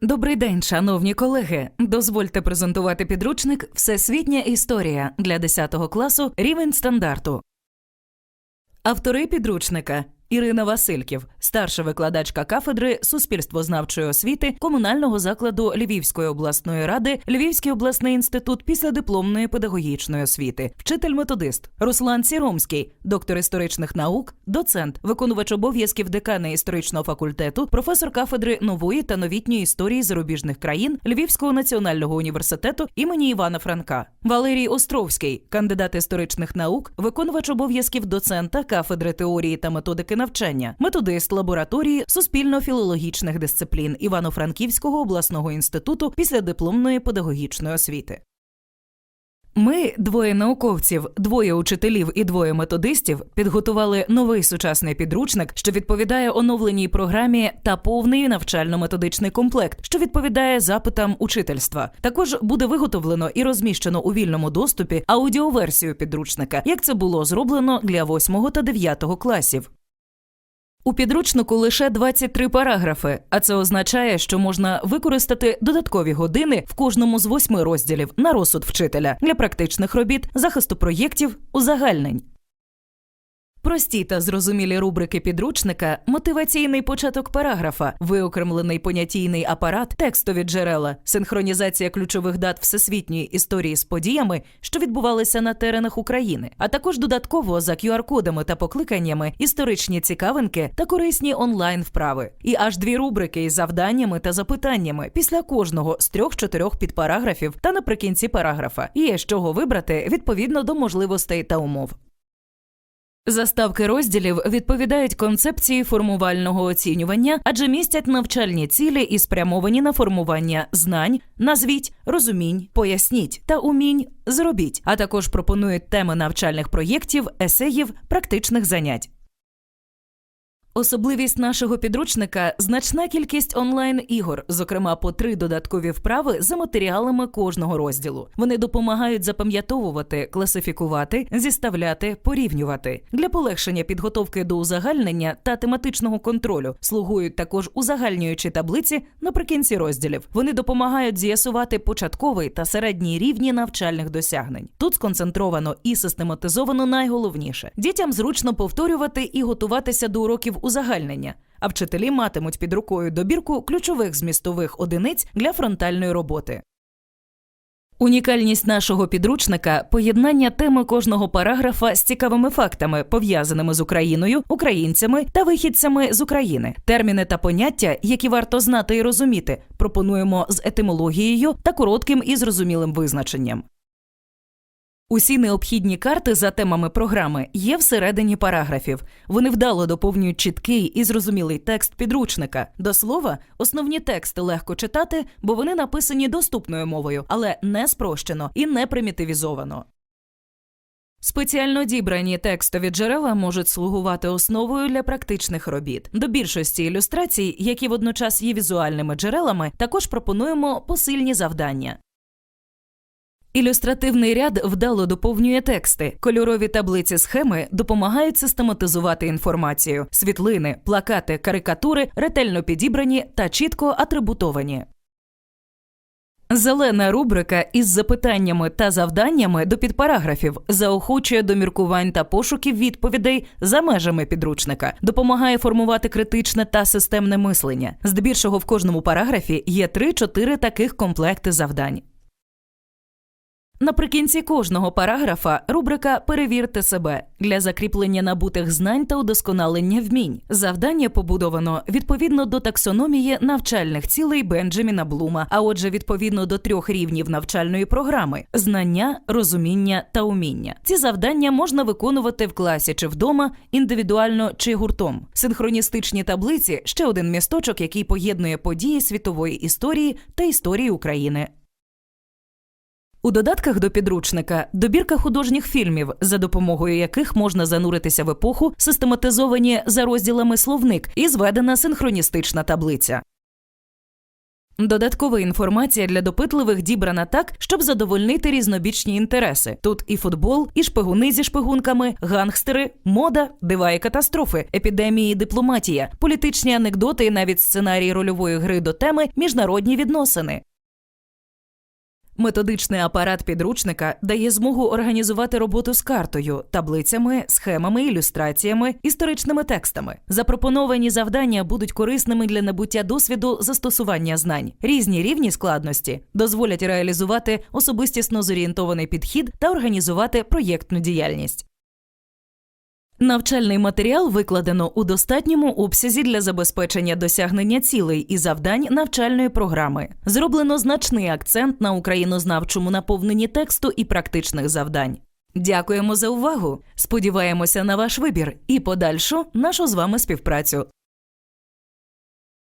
Добрий день, шановні колеги. Дозвольте презентувати підручник Всесвітня історія для 10 класу рівень стандарту. Автори підручника Ірина Васильків, старша викладачка кафедри суспільствознавчої освіти комунального закладу Львівської обласної ради, Львівський обласний інститут післядипломної педагогічної освіти, вчитель-методист Руслан Сіромський, доктор історичних наук, доцент, виконувач обов'язків декана історичного факультету, професор кафедри нової та новітньої історії зарубіжних країн Львівського національного університету імені Івана Франка, Валерій Островський, кандидат історичних наук, виконувач обов'язків доцента кафедри теорії та методики навчання, методист лабораторії суспільно-філологічних дисциплін Івано-Франківського обласного інституту післядипломної педагогічної освіти. Ми, двоє науковців, двоє учителів і двоє методистів, підготували новий сучасний підручник, що відповідає оновленій програмі та повний навчально-методичний комплект, що відповідає запитам учительства. Також буде виготовлено і розміщено у вільному доступі аудіоверсію підручника, як це було зроблено для 8 та 9 класів. У підручнику лише 23 параграфи, а це означає, що можна використати додаткові години в кожному з восьми розділів на розсуд вчителя для практичних робіт, захисту проєктів, узагальнень. Прості та зрозумілі рубрики підручника, мотиваційний початок параграфа, виокремлений понятійний апарат, текстові джерела, синхронізація ключових дат всесвітньої історії з подіями, що відбувалися на теренах України, а також додатково за QR-кодами та покликаннями історичні цікавинки та корисні онлайн вправи. І аж дві рубрики із завданнями та запитаннями після кожного з трьох-чотирьох підпараграфів та наприкінці параграфа. Є з чого вибрати відповідно до можливостей та умов. Заставки розділів відповідають концепції формувального оцінювання, адже містять навчальні цілі і спрямовані на формування знань, назвіть, розумінь, поясніть та умінь зробіть, а також пропонують теми навчальних проєктів, есеїв, практичних занять. Особливість нашого підручника значна кількість онлайн-ігор, зокрема по три додаткові вправи за матеріалами кожного розділу. Вони допомагають запам'ятовувати, класифікувати, зіставляти, порівнювати. Для полегшення підготовки до узагальнення та тематичного контролю слугують також узагальнюючі таблиці наприкінці розділів. Вони допомагають з'ясувати початковий та середній рівні навчальних досягнень. Тут сконцентровано і систематизовано найголовніше. Дітям зручно повторювати і готуватися до уроків узагальнення. А вчителі матимуть під рукою добірку ключових змістових одиниць для фронтальної роботи. Унікальність нашого підручника поєднання теми кожного параграфа з цікавими фактами, пов'язаними з Україною, українцями та вихідцями з України. Терміни та поняття, які варто знати і розуміти, пропонуємо з етимологією та коротким і зрозумілим визначенням. Усі необхідні карти за темами програми є всередині параграфів. Вони вдало доповнюють чіткий і зрозумілий текст підручника. До слова, основні тексти легко читати, бо вони написані доступною мовою, але не спрощено і не примітивізовано. Спеціально дібрані текстові джерела можуть слугувати основою для практичних робіт. До більшості ілюстрацій, які водночас є візуальними джерелами, також пропонуємо посильні завдання. Ілюстративний ряд вдало доповнює тексти. Кольорові таблиці схеми допомагають систематизувати інформацію. Світлини, плакати, карикатури ретельно підібрані та чітко атрибутовані. Зелена рубрика із запитаннями та завданнями до підпараграфів заохочує до міркувань та пошуків відповідей за межами підручника, допомагає формувати критичне та системне мислення. Здебільшого в кожному параграфі є 3-4 таких комплекти завдань. Наприкінці кожного параграфа рубрика Перевірте себе для закріплення набутих знань та удосконалення вмінь. Завдання побудовано відповідно до таксономії навчальних цілей Бенджаміна Блума, а отже, відповідно до трьох рівнів навчальної програми: знання, розуміння та уміння. Ці завдання можна виконувати в класі чи вдома, індивідуально чи гуртом. Синхроністичні таблиці ще один місточок, який поєднує події світової історії та історії України. У додатках до підручника добірка художніх фільмів, за допомогою яких можна зануритися в епоху, систематизовані за розділами словник і зведена синхроністична таблиця. Додаткова інформація для допитливих дібрана так, щоб задовольнити різнобічні інтереси. Тут і футбол, і шпигуни зі шпигунками, гангстери, мода, дива і катастрофи, епідемії, дипломатія, політичні анекдоти навіть сценарій рольової гри до теми міжнародні відносини. Методичний апарат підручника дає змогу організувати роботу з картою, таблицями, схемами, ілюстраціями, історичними текстами. Запропоновані завдання будуть корисними для набуття досвіду застосування знань. Різні рівні складності дозволять реалізувати особистісно зорієнтований підхід та організувати проєктну діяльність. Навчальний матеріал викладено у достатньому обсязі для забезпечення досягнення цілей і завдань навчальної програми. Зроблено значний акцент на українознавчому наповненні тексту і практичних завдань. Дякуємо за увагу! Сподіваємося на ваш вибір і подальшу нашу з вами співпрацю.